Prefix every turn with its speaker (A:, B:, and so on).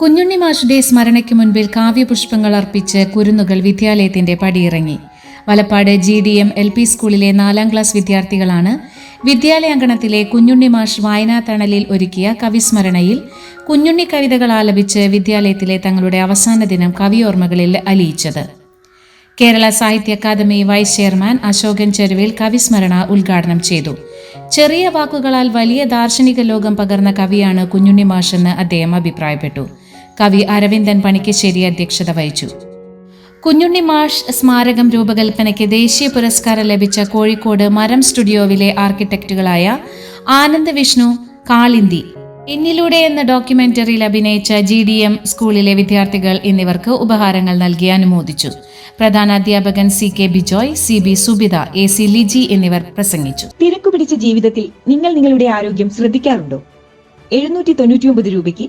A: കുഞ്ഞുണ്ണി മാഷുടെ സ്മരണയ്ക്ക് മുൻപിൽ കാവ്യപുഷ്പങ്ങൾ അർപ്പിച്ച് കുരുന്നുകൾ വിദ്യാലയത്തിന്റെ പടിയിറങ്ങി. Valappad G D M L P സ്കൂളിലെ നാലാം ക്ലാസ് വിദ്യാർത്ഥികളാണ് വിദ്യാലയാങ്കണത്തിലെ കുഞ്ഞുണ്ണി മാഷ് വായനാ തണലിൽ ഒരുക്കിയ കവിസ്മരണയിൽ കുഞ്ഞുണ്ണി കവിതകൾ ആലപിച്ച് വിദ്യാലയത്തിലെ തങ്ങളുടെ അവസാന ദിനം കവിയോർമ്മകളിൽ അലിയിച്ചത്. Kerala Sahitya academy vice chairman Ashokan Charuvil കവിസ്മരണ ഉദ്ഘാടനം ചെയ്തു. ചെറിയ വാക്കുകളാൽ വലിയ ദാർശനിക ലോകം പകർന്ന കവിയാണ് കുഞ്ഞുണ്ണി മാഷെന്ന് അദ്ദേഹം അഭിപ്രായപ്പെട്ടു. കവി അരവിന്ദൻ പണിക്കശ്ശേരി അധ്യക്ഷത വഹിച്ചു. കുഞ്ഞുണ്ണി മാഷ് സ്മാരകം രൂപകൽപ്പനയ്ക്ക് ദേശീയ പുരസ്കാരം ലഭിച്ച കോഴിക്കോട് മരം സ്റ്റുഡിയോവിലെ ആർക്കിടെക്റ്റുകളായ ആനന്ദ് വിഷ്ണു കാളിന്തി എന്നിലൂടെ എന്ന ഡോക്യുമെന്ററിയിൽ അഭിനയിച്ച ജി ഡി എം സ്കൂളിലെ വിദ്യാർത്ഥികൾ എന്നിവർക്ക് ഉപഹാരങ്ങൾ നൽകി അനുമോദിച്ചു. പ്രധാന അധ്യാപകൻ C K Bijoy C B Subitha A C Liji എന്നിവർ പ്രസംഗിച്ചു.
B: തിരക്കു പിടിച്ച ജീവിതത്തിൽ നിങ്ങൾ നിങ്ങളുടെ ആരോഗ്യം ശ്രദ്ധിക്കാറുണ്ടോ? എഴുന്നൂറ്റി തൊണ്ണൂറ്റിയൊമ്പത് രൂപയ്ക്ക്